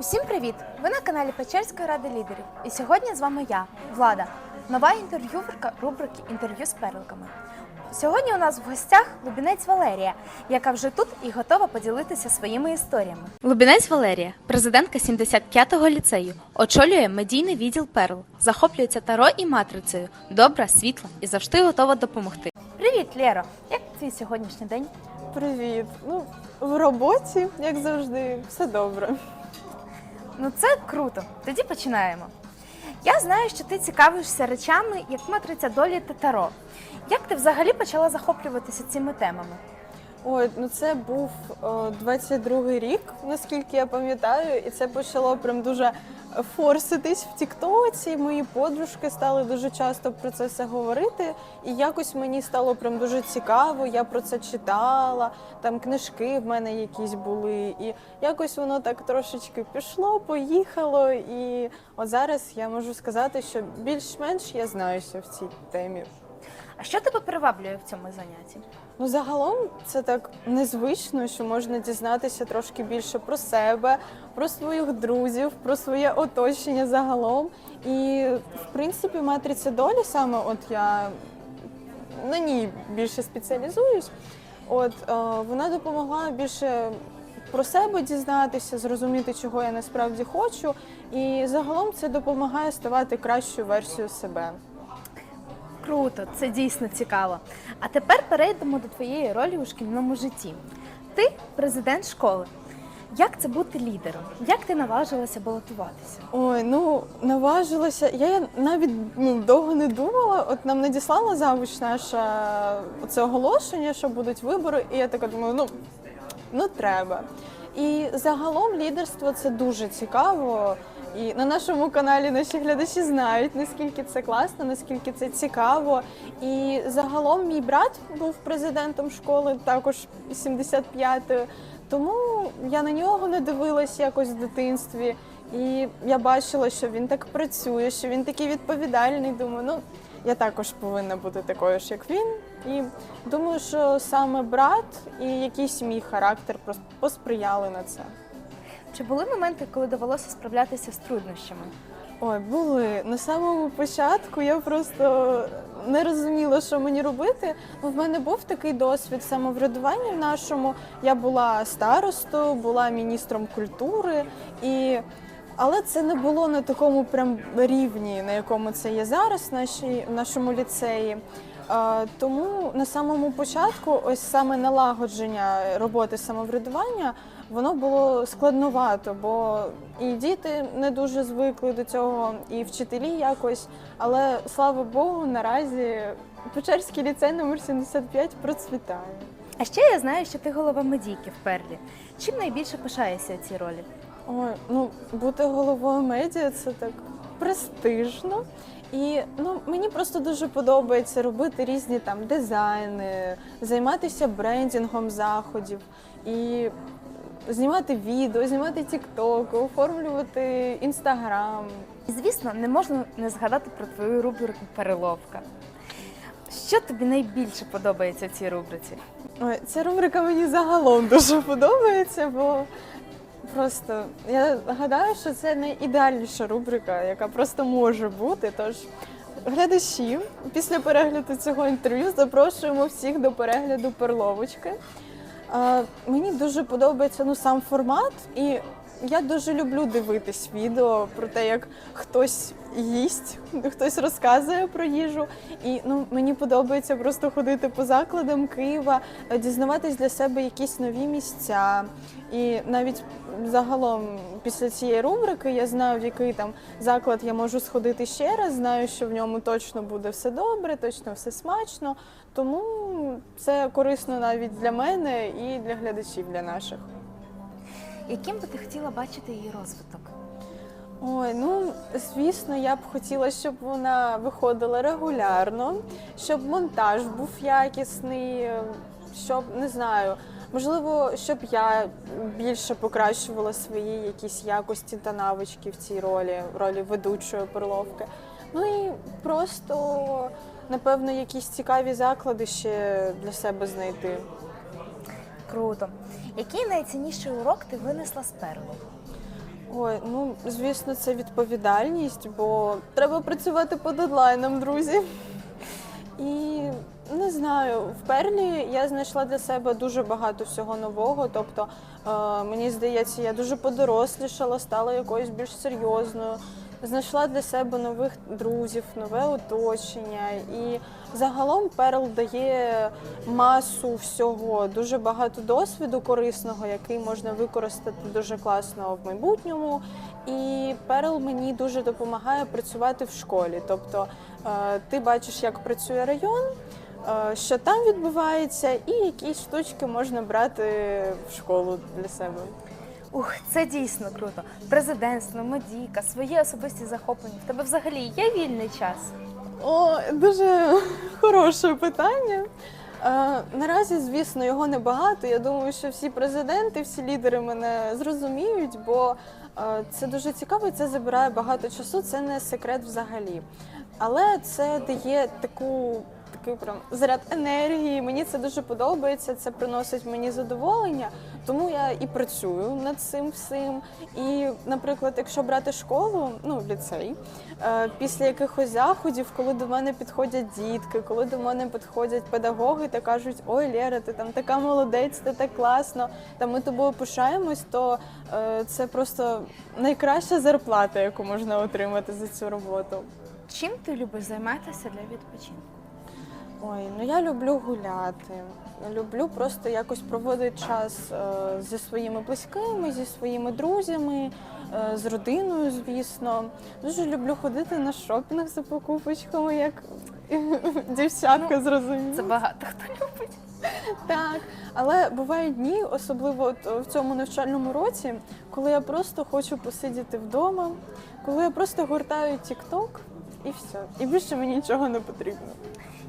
Усім привіт! Ви на каналі Печерської ради лідерів. І сьогодні з вами я, Влада, нова інтерв'юверка рубрики Інтерв'ю з перликами. Сьогодні у нас в гостях Лубінець Валерія, яка вже тут і готова поділитися своїми історіями. Лубінець Валерія, президентка 75-го ліцею, очолює медійний відділ Перл, захоплюється таро і матрицею, добра, світла і завжди готова допомогти. Привіт, Лєро! Як твій сьогоднішній день? Привіт. Ну, в роботі, як завжди, все добре. Ну це круто. Тоді починаємо. Я знаю, що ти цікавишся речами, як матриця долі та таро. Як ти взагалі почала захоплюватися цими темами? Ой, ну це був о, 22-й рік, наскільки я пам'ятаю, і це почало прям дуже форситись в Тіктоці. Мої подружки стали дуже часто про це все говорити. І якось мені стало прям дуже цікаво. Я про це читала, там книжки в мене якісь були. І якось воно так трошечки пішло, поїхало. І от зараз я можу сказати, що більш-менш я знаюся в цій темі. Що тебе приваблює в цьому занятті? Ну, загалом це так незвично, що можна дізнатися трошки більше про себе, про своїх друзів, про своє оточення загалом. І в принципі, матриця долі саме от я на ній більше спеціалізуюсь. От е, вона допомогла більше про себе дізнатися, зрозуміти, чого я насправді хочу. І загалом це допомагає ставати кращою версією себе. Круто, це дійсно цікаво. А тепер перейдемо до твоєї ролі у шкільному житті. Ти президент школи. Як це бути лідером? Як ти наважилася балотуватися? Ой, ну наважилася. Я навіть ну, довго не думала. От нам надіслала завуч наша це оголошення, що будуть вибори, і я така думаю, ну, ну треба. І загалом лідерство це дуже цікаво. І на нашому каналі наші глядачі знають, наскільки це класно, наскільки це цікаво. І загалом мій брат був президентом школи, також 75-ї. Тому я на нього не дивилась якось в дитинстві. І я бачила, що він так працює, що він такий відповідальний. Думаю, ну я також повинна бути такою ж, як він. І думаю, що саме брат і якийсь мій характер посприяли на це. Чи були моменти, коли довелося справлятися з труднощами? Ой, були на самому початку. Я просто не розуміла, що мені робити. Ну, В мене був такий досвід самоврядування в нашому. Я була старостою, була міністром культури, і але це не було на такому прям рівні, на якому це є зараз нашій, в нашому ліцеї. Тому на самому початку, ось саме налагодження роботи самоврядування, воно було складновато, бо і діти не дуже звикли до цього, і вчителі якось. Але слава Богу, наразі Печерський ліцей номер 75 процвітає. А ще я знаю, що ти голова медійки в Перлі. Чим найбільше пишаєшся цій ролі? Ой, ну бути головою медіа це так престижно. І ну мені просто дуже подобається робити різні там дизайни, займатися брендінгом заходів і знімати відео, знімати тікток, оформлювати інстаграм. І, звісно, не можна не згадати про твою рубрику Переловка. Що тобі найбільше подобається в цій рубриці? Ой, ця рубрика мені загалом дуже подобається, бо просто я гадаю, що це найідеальніша рубрика, яка просто може бути. Тож глядачі після перегляду цього інтерв'ю запрошуємо всіх до перегляду перловочки. Мені дуже подобається ну, сам формат, і я дуже люблю дивитись відео про те, як хтось їсть, хтось розказує про їжу. І ну, мені подобається просто ходити по закладам Києва, е, дізнаватись для себе якісь нові місця. І навіть загалом після цієї рубрики я знаю, в який там заклад я можу сходити ще раз, знаю, що в ньому точно буде все добре, точно все смачно. Тому це корисно навіть для мене і для глядачів для наших. Яким би ти хотіла бачити її розвиток? Ой, ну звісно, я б хотіла, щоб вона виходила регулярно, щоб монтаж був якісний, щоб не знаю, можливо, щоб я більше покращувала свої якісь якості та навички в цій ролі, в ролі ведучої перловки. Ну і просто, напевно, якісь цікаві заклади ще для себе знайти. Круто. Який найцінніший урок ти винесла з Перлу? Ой, ну звісно, це відповідальність, бо треба працювати по дедлайнам, друзі. І не знаю, в Перлі я знайшла для себе дуже багато всього нового. Тобто, е, мені здається, я дуже подорослішала, стала якоюсь більш серйозною. Знайшла для себе нових друзів, нове оточення. І загалом Перл дає масу всього, дуже багато досвіду корисного, який можна використати дуже класно в майбутньому. І Перл мені дуже допомагає працювати в школі. Тобто е, ти бачиш, як працює район, е, що там відбувається, і якісь штучки можна брати в школу для себе. Ух, це дійсно круто. Президентство, медійка, свої особисті захоплення. В тебе взагалі є вільний час? О, дуже хороше питання. Е, наразі, звісно, його небагато. Я думаю, що всі президенти, всі лідери мене зрозуміють, бо е, це дуже цікаво це забирає багато часу. Це не секрет взагалі. Але це дає таку. Такий прям заряд енергії. Мені це дуже подобається. Це приносить мені задоволення, тому я і працюю над цим всім. І, наприклад, якщо брати школу, ну ліцей, е, після якихось заходів, коли до мене підходять дітки, коли до мене підходять педагоги та кажуть, ой, Лера, ти там така молодець, ти так класно, та ми тобою пишаємось, то е, це просто найкраща зарплата, яку можна отримати за цю роботу. Чим ти любиш займатися для відпочинку? Ой, ну я люблю гуляти. Люблю просто якось проводити час е, зі своїми близькими, зі своїми друзями, е, з родиною, звісно. Дуже люблю ходити на шопінг за покупочками, як дівчатка зрозуміло. Це багато хто любить. Так, але бувають дні, особливо от в цьому навчальному році, коли я просто хочу посидіти вдома, коли я просто гортаю TikTok і все. І більше мені нічого не потрібно.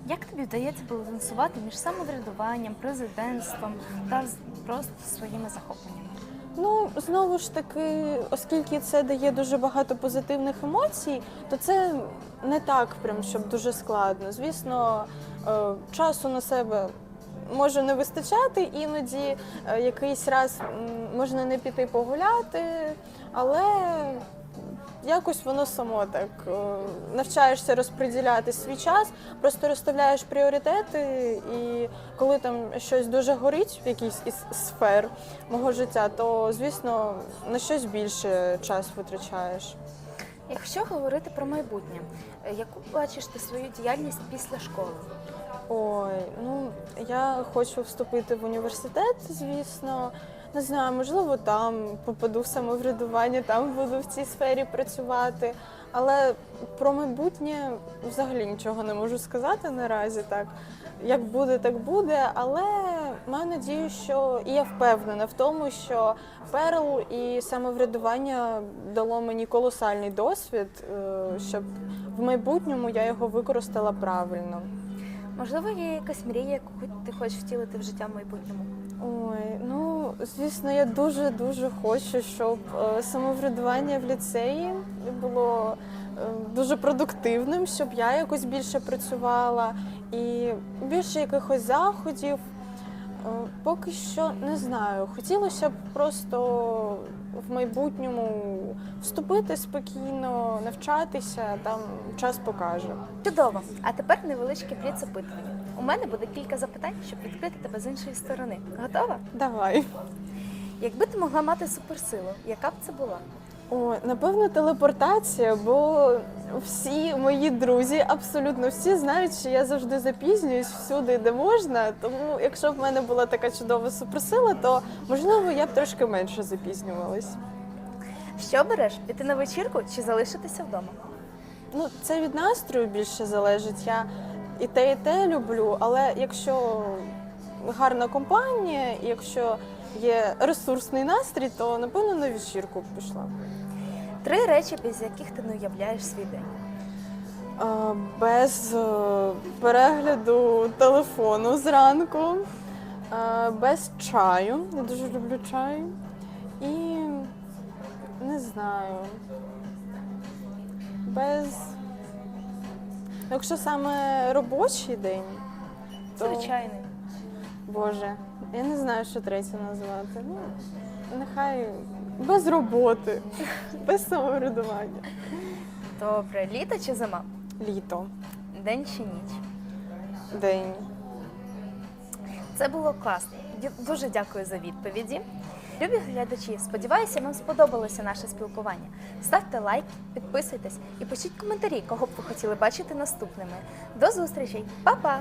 Як тобі вдається балансувати між самоврядуванням, президентством та просто своїми захопленнями? Ну, знову ж таки, оскільки це дає дуже багато позитивних емоцій, то це не так, прям щоб дуже складно. Звісно, е, часу на себе може не вистачати, іноді е, якийсь раз можна не піти погуляти, але якось воно само так е, навчаєшся розподіляти свій час, просто розставляєш пріоритети, і коли там щось дуже горить в якійсь із сфер мого життя, то звісно на щось більше час витрачаєш. Якщо говорити про майбутнє, е, яку бачиш ти свою діяльність після школи? Ой, ну я хочу вступити в університет, звісно. Не знаю, можливо, там попаду в самоврядування, там буду в цій сфері працювати. Але про майбутнє взагалі нічого не можу сказати наразі. Так як буде, так буде. Але маю надію, що і я впевнена в тому, що Перл і самоврядування дало мені колосальний досвід, е, щоб в майбутньому я його використала правильно. Можливо, є якась мрія, яку ти хочеш втілити в життя в майбутньому? Ой, ну звісно, я дуже дуже хочу, щоб е, самоврядування в ліцеї було е, дуже продуктивним, щоб я якось більше працювала і більше якихось заходів. Е, Поки що не знаю. Хотілося б просто в майбутньому вступити спокійно, навчатися, там час покаже. Чудово! А тепер невеличке бліц опитування. У мене буде кілька запитань, щоб відкрити тебе з іншої сторони. Готова? Давай. Якби ти могла мати суперсилу, яка б це була? О, напевно, телепортація, бо всі мої друзі, абсолютно всі знають, що я завжди запізнююсь всюди, де можна. Тому, якщо б в мене була така чудова суперсила, то можливо я б трошки менше запізнювалась. Що береш? Піти на вечірку чи залишитися вдома? Ну, це від настрою більше залежить. Я і те, і те люблю, але якщо гарна компанія, якщо є ресурсний настрій, то напевно на вечірку б пішла. Три речі, без яких ти не уявляєш свій день. Е, Без е, перегляду телефону зранку, е, без чаю. Я дуже люблю чай. І не знаю. Без. Якщо саме робочий день, то Звичайний. Боже, я не знаю, що третє назвати. Ну, нехай без роботи, без самоврядування. Добре, літо чи зима? Літо, День чи ніч? день. Це було класно. Дуже дякую за відповіді. Любі глядачі, сподіваюся, вам сподобалося наше спілкування. Ставте лайк, підписуйтесь і пишіть коментарі, кого б ви хотіли бачити наступними. До зустрічей, Па-па!